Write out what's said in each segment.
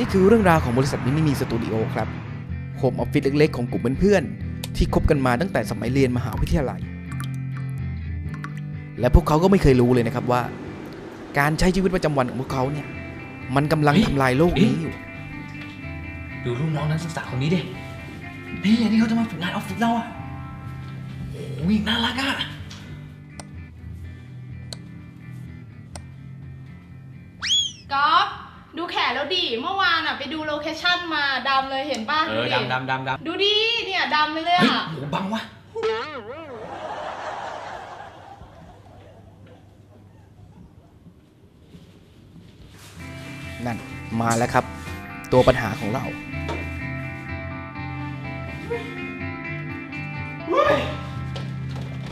นี่คือเรื่องราวของบริษัทมินิมีสตูดิโอครับโฮมออฟฟิศเล็กๆของกลุ่มเพื่อนๆที่คบกันมาตั้งแต่สมัยเรียนมหาวิทยาลัย และพวกเขาก็ไม่เคยรู้เลยนะครับว่า การใช้ชีวิตประจำวันของพวกเขาเนี่ย มันกำลังทำลายโลกนี้อยู่ ดูลูกน้องนักศึกษาคนนี้ดินี่อันนี้เขาจะมาฝึกงานออฟฟิศเราอะโอ้ยน่ารักอะ ดูแขนแล้วดิ เมื่อวานอะไปดูโลเคชั่นมาดำเลยเห็นป่ะเออดิดำดำดำดำดูดิเนี่ยดำเลยเลยเฮ้ยอะ โหบังวะนั่นมาแล้วครับ ตัวปัญหาของเรา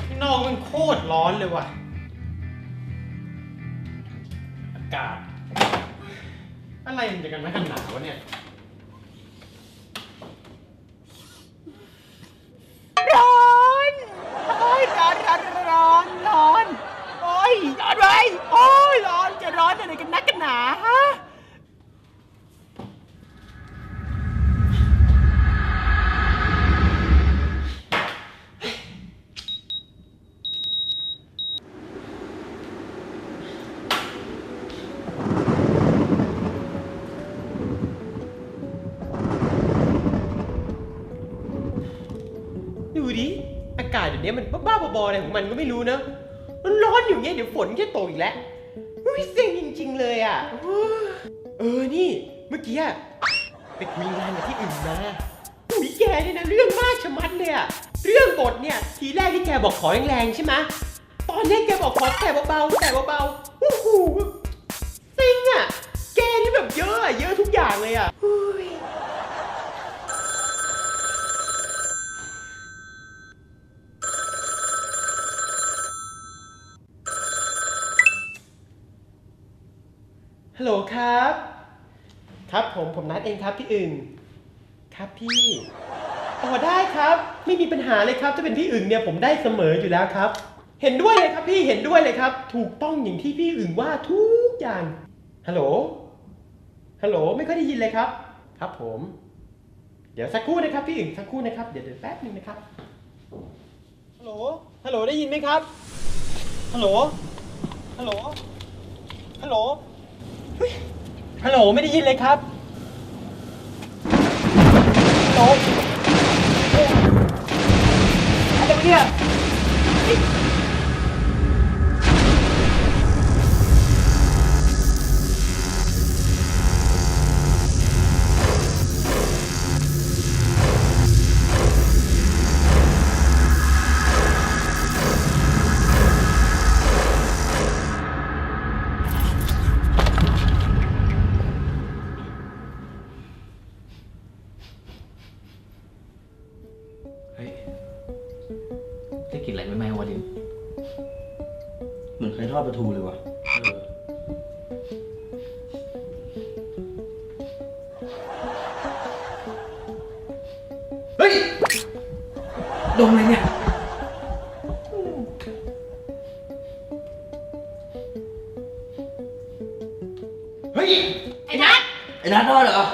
ข้างนอกมันโคตรร้อนเลยว่ะ อากาศ อะไรมันจะกันนักกันหนาวะเนี่ย อากาศเดี๋ยวนี้มันบ้าๆบอๆอะไรของมันก็ไม่รู้นะมันร้อนอยู่เงี้ยเดี๋ยวฝนแค่ตกอีกแล้วอุ้ยเซ็งจริง ๆ เลยอะ เออนี่เมื่อกี้อะไปคุยงานกับที่อื่นมาอุ้ยแกเนี่ยนะเรื่องมากชะมัดเลยอะเรื่องกฎเนี่ยทีแรกที่แกบอกขอแรงๆใช่ไหมตอนนี้แกบอกขอแต่เบาๆแต่เบาๆ ครับ ครับผมผมนัดเองครับพี่อึ่งครับพี่อ๋อได้ครับ ไม่มีปัญหาเลยครับถ้าเป็นพี่อึ่งเนี่ยผมได้เสมออยู่แล้วครับ เห็นด้วยเลยครับพี่เห็นด้วยเลยครับ ถูกต้องอย่างที่พี่อึ่งว่าทุกอย่างฮัลโหลฮัลโหลไม่ค่อยได้ยินเลยครับ ครับผม เดี๋ยวสักครู่นะครับพี่อึ่งสักครู่นะครับเดี๋ยวเดี๋ยวแป๊บนึงนะครับฮัลโหลฮัลโหลได้ยินไหมครับฮัลโหลฮัลโหลฮัลโหล ฮัลโหลไม่ได้ยินเลยครับโต๊ะ เหมือนใครทอดปลาทูเลยว่ะเออเฮ้ยดมอะไรเนี่ย เฮ้ย ไอ้นัทไอ้นัททอดเหรอ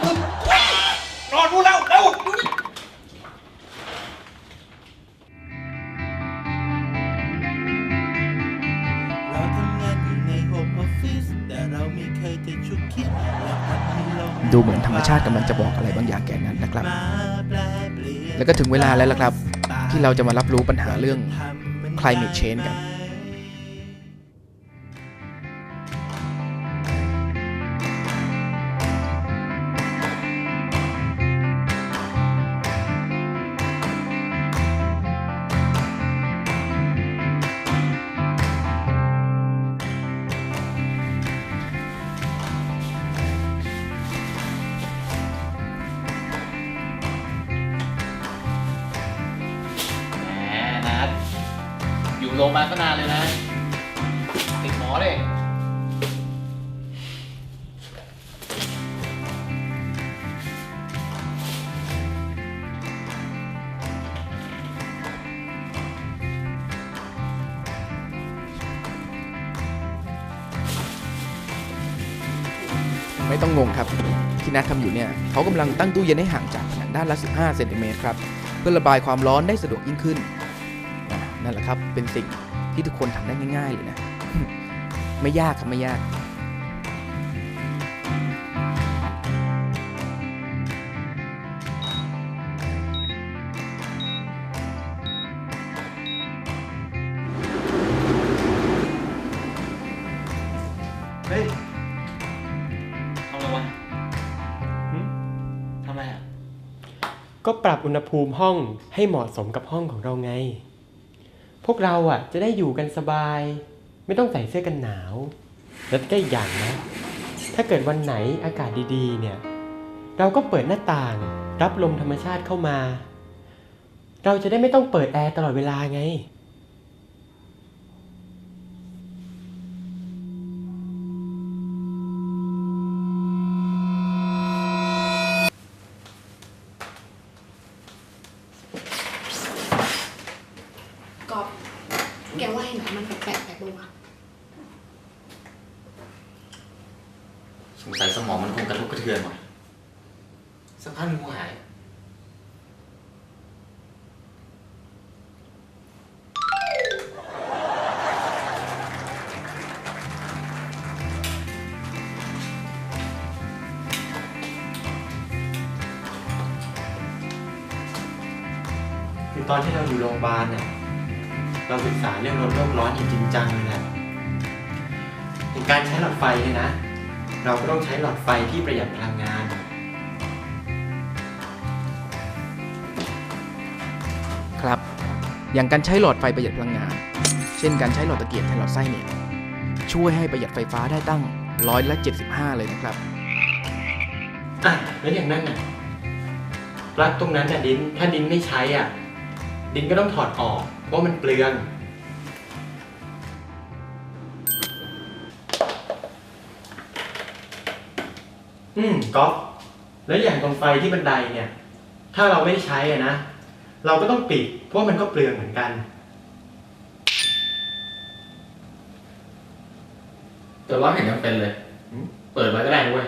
ดูเหมือนธรรมชาติกำลังจะบอกอะไรบางอย่างแก่นั้นนะครับ แล้วก็ถึงเวลาแล้วล่ะครับ ที่เราจะมารับรู้ปัญหาเรื่อง climate change กัน อยู่โรงพยาบาลก็นานเลยนะ ติดหมอเลยไม่ต้องงงครับ ที่นัดทำอยู่เนี่ยเขากำลังตั้งตู้เย็นให้ห่างจากผนังด้านละ 15 เซนติเมตรครับ เพื่อระบายความร้อนได้สะดวกยิ่งขึ้น นั่นแหละครับ เป็นสิ่งที่ทุกคนทำได้ง่าย ๆ เลยนะ ไม่ยากครับไม่ยากเฮ้ยทำอะไรวะหึทำอะไรอะ ก็ปรับอุณหภูมิห้องให้เหมาะสมกับห้องของเราไง พวกเราอะ จะได้อยู่กันสบาย ไม่ต้องใส่เสื้อกันหนาว แล้วก็อีกอย่างนะ ถ้าเกิดวันไหนอากาศดีๆ เนี่ย เราก็เปิดหน้าต่าง รับลมธรรมชาติเข้ามา เราจะได้ไม่ต้องเปิดแอร์ตลอดเวลาไง กอบแกว่าเห็นไหมมันแปลกๆแปลกบ้างวะสงสัยสมองมันคงกระทบกระเทือนว่ะสักพักหนึงกูหาย คือตอนที่เราอยู่โรงพยาบาลเนี่ย เราศึกษาเรื่องลดโลกร้อนอย่างจริงจังเลยแหละในการใช้หลอดไฟเนี่ยนะ เราก็ต้องใช้หลอดไฟที่ประหยัดพลังงาน ครับ อย่างการใช้หลอดไฟประหยัดพลังงาน เช่นการใช้หลอดตะเกียบแทนหลอดไส้เนี่ยช่วยให้ประหยัดไฟฟ้าได้ตั้งร้อยละ75 เลยนะครับอะแล้วอย่างนั้นน่ะปลั๊กตรงนั้นน่ะดินถ้าดินไม่ใช้อะ ดินก็ต้องถอดออก เพราะมันเปลือง อืมก๊อฟแล้วอย่างตรงไฟที่บันไดเนี่ย ถ้าเราไม่ได้ใช้อะนะ เราก็ต้องปิด เพราะมันก็เปลืองเหมือนกัน แต่ว่าเห็นยังเป็นเลยเปิดไว้ก็ได้ด้วย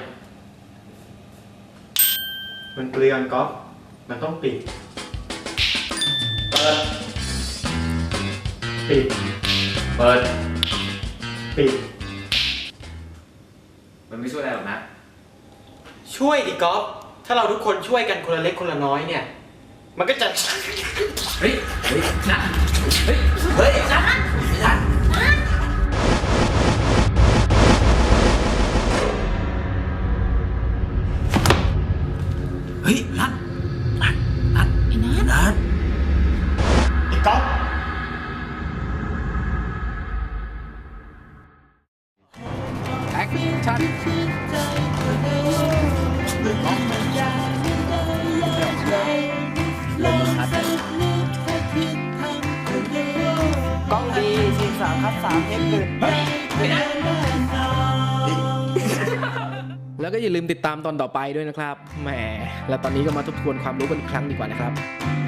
มันเปลืองก๊อฟมันต้องปิด เปิด ปิด เปิด ปิด มันไม่ช่วยอะไรหรอกนะ ช่วยดิก๊อฟถ้าเราทุกคนช่วยกันคนละเล็กคนละน้อยเนี่ย มันก็จะ เฮ้ย เฮ้ยนะเฮ้ย เฮ้ยนะนะเฮ้ยนัดนัดนัดไอ้นัดนัดไอ้ก๊อฟ สามคัดสามเทคหนึ่งแล้วก็อย่าลืมติดตามตอนต่อไปด้วยนะครับ แหม และตอนนี้ก็มาทบทวนความรู้กันอีกครั้งดีกว่านะครับ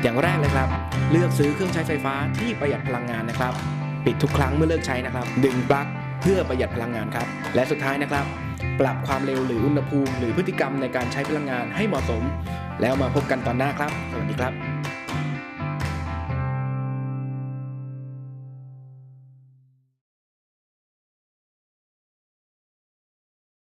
อย่างแรกเลยครับ เลือกซื้อเครื่องใช้ไฟฟ้าที่ประหยัดพลังงานนะครับ ปิดทุกครั้งเมื่อเลิกใช้นะครับ ดึงปลั๊กเพื่อประหยัดพลังงานครับ และสุดท้ายนะครับ ปรับความเร็วหรืออุณหภูมิ หรือพฤติกรรมในการใช้พลังงานให้เหมาะสม แล้วมาพบกันตอนหน้าครับ สวัสดีครับ